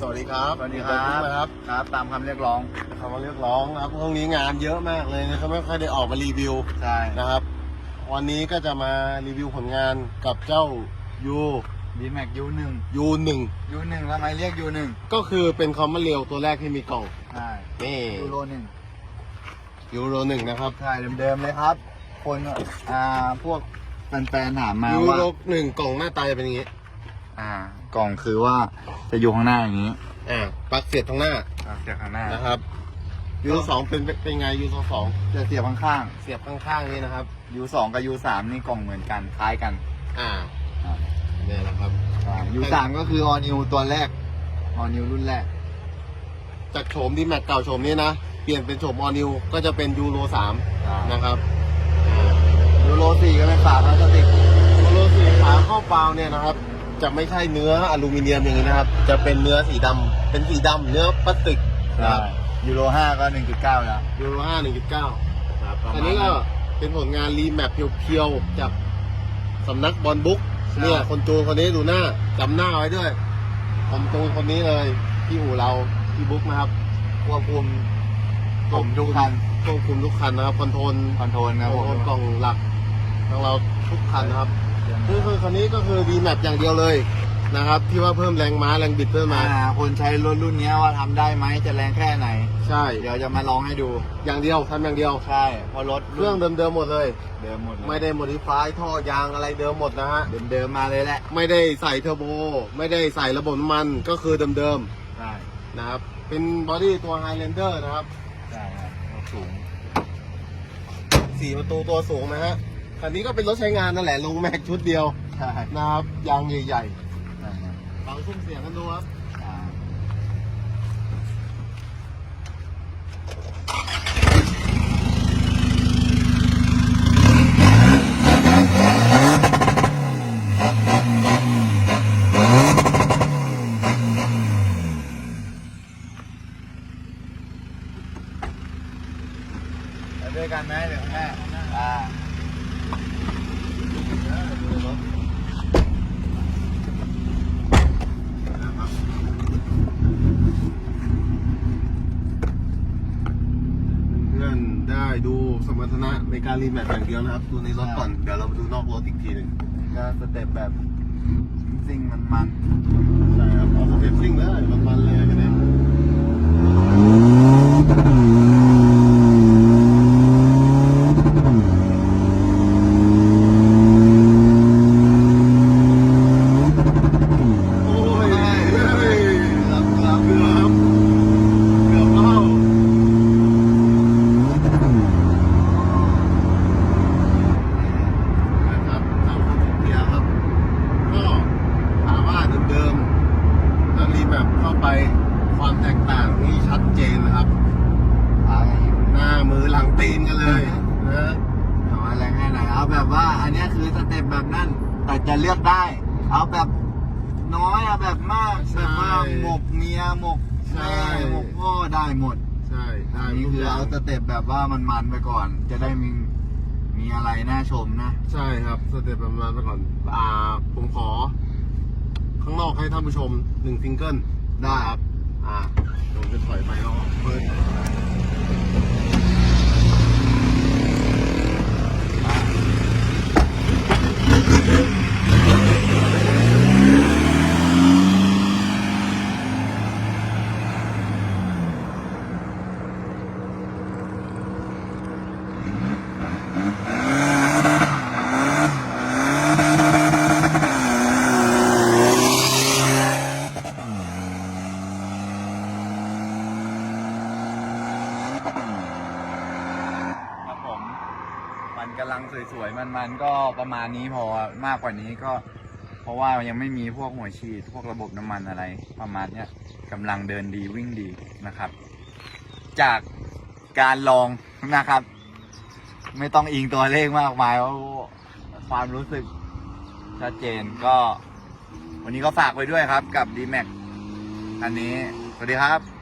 สวัสดีครับสวัสดีครับนะครับครับ ตามคำเรียกร้องคำว่าเรียกร้องนะครับช่วงนี้งานเยอะมากเลยนะครับไม่ค่อยได้ออกมารีวิวใช่นะครับ วันนี้ก็จะมารีวิวผลงานกับเจ้ายูดีแม็กยูหนึ่งยูหนึ่งยูหนึ่งทำไมเรียกยูหนึ่งก็คือเป็นคอมมอนเรลตัวแรกที่มีกล่องใช่นี่ยูโรหนึ่งยูโรหนึ่งนะครับใช่เดิมๆเลยครับ คนอ่าพวกแฟนๆถามมายูว่าโรหนึ่งกล่องหน้าตาจะเป็นอย่างนี้ อ่ากล่องคือว่าจะอยู่ข้างหน้าอย่างนี้อ่าปลั๊กเสียบทางหน้าอ่าเสียบข้างหน้านะครับยูสองเป็นเป็นไงยูสองจะเสียบข้างเสียบข้างๆนี่นะครับๆยูสองกับยูสามนี่กล่องเหมือนกันคล้ายกันอ่าอ่าเนี่ยนะครับยูสามก็คือออนิวตัวแรกออนิวรุ่นแรก จากโฉมดีแม็กเก่าโฉมนี้นะเปลี่ยนเป็นโฉมออนิวก็จะเป็นยูโรสามอ่านะครับยูโรสี่ก็เป็นฝาพลาสติกยูโรสี่ขาข้อบเปล่าเนี่ยนะครับ จะไม่ใช่เนื้ออลูมิเนียมอย่างนี้นะครับ จะเป็นเนื้อสีดำเป็นสีดำเนื้อพลาสติกนะครับยูโรห้าก็หนึ่งจุดเก้าแล้วยูโรห้าหนึ่งจุดเก้าครับประมาณอันนี้ก็เป็นผลงานรีแมปเพียวๆจากสำนักบอลบุ๊กใช่เนี่ยคนจูนคนนี้ดูหน้าจำหน้าไว้ด้วยคนจูนคนนี้เลยพี่อู่เราพี่บุ๊กนะครับควบคุมผมทุกคันควบคุมทุกคันนะครับคอนโทรลคอนโทรลคคอรับนผมโทรลกล่องหลักของเราทุกคันนะครับ คือคือคันนี้ก็คือดีแมปอย่างเดียวเลยนะครับ ที่ว่าเพิ่มแรงม้าแรงบิดเพิ่มมามาคนใช้รถรุ่นเนี้ยว่าทำได้ไหมจะแรงแค่ไหน ใช่ เดี๋ยวจะมาลองให้ดู อย่างเดียวทำอย่างเดียว ใช่เพราะรถเครื่องเดิมๆหมดเลย เดิมหมดเลยไม่ได้โมดิฟายท่อยางอะไรเดิมหมดนะฮะเดิมๆมาเลยแหละไม่ได้ใส่เทอร์โบ ไม่ได้ใส่ระบบน้ำมันก็คือเดิมใช่ๆนะครับ เป็นบอดี้ตัว Highlander นะครับใช่ครับรถสูงสี่ประตูตัวสูงนะฮะ คันนี้ก็เป็นรถใช้งานนั่นแหละลงแม็กชุดเดียวใช่นะครับยางใหญ่ใช่ครับๆฟังซุ้มเสียงกันดูครับ อ่าไปด้วยกันไหมเดี๋ยวแม่อ่า เพื่อน ได้ดูสมรรถนะในการรีแมทอย่างเดียวนะครับ ดูในรถก่อน เดี๋ยวเราไปดูนอกรถอีกทีหนึ่งก็สเต็ปแบบซิ่งๆมันช่ครับเอาสเต็ปซิ่งเลยมันๆเลยไปเนี่ยโอ้ยเฮ้ย ๆรับรับ เกือบเกือบเข้านะครับทำของเกียร์ครับ ก็ถามว่าเดิมๆแล้วรีแบบเข้าไปความแตกต่างนี่ชัดเจนนะครับ พากันอยู่ หน้ามือหลังตีนกันเลยนะ ถามว่าแรงแค่ไหนเอาแบบว่า อันเนี้ยคือสเต็ป แบบนั่นแต่จะเลือกได้ เอาแบบน้อยเอาแบบมากแบบว่าหมกเมียหมกแม่หมกพ่อได้หมดใช่ได้อันนี้ทุกคืออย่างเอาสเต็ปแบบว่ามันๆไปก่อน จะได้มีมีอะไรน่าชมนะ ใช่ครับสเต็ปประมาณไปก่อน อ่า ผมขอ ข้างนอกให้ท่านผู้ชมหนึ่งซิงเกิลได้ ครับ อ่าเดี๋ยวผมจะถอยไปเอาเปิด มันกำลังสวยๆ มันๆ ก็ประมาณนี้พอมากกว่านี้ก็ เพราะว่ายังไม่มีพวกหัวฉีดพวกระบบน้ำมันอะไร ประมาณเนี้ยกำลังเดินดีวิ่งดีนะครับ จากการลองนะครับ ไม่ต้องอิงตัวเลขมากมายเพราะความรู้สึกชัดเจนก็ วันนี้ก็ฝากไว้ด้วยครับกับ d m a x อันนี้ สวัสดีครับ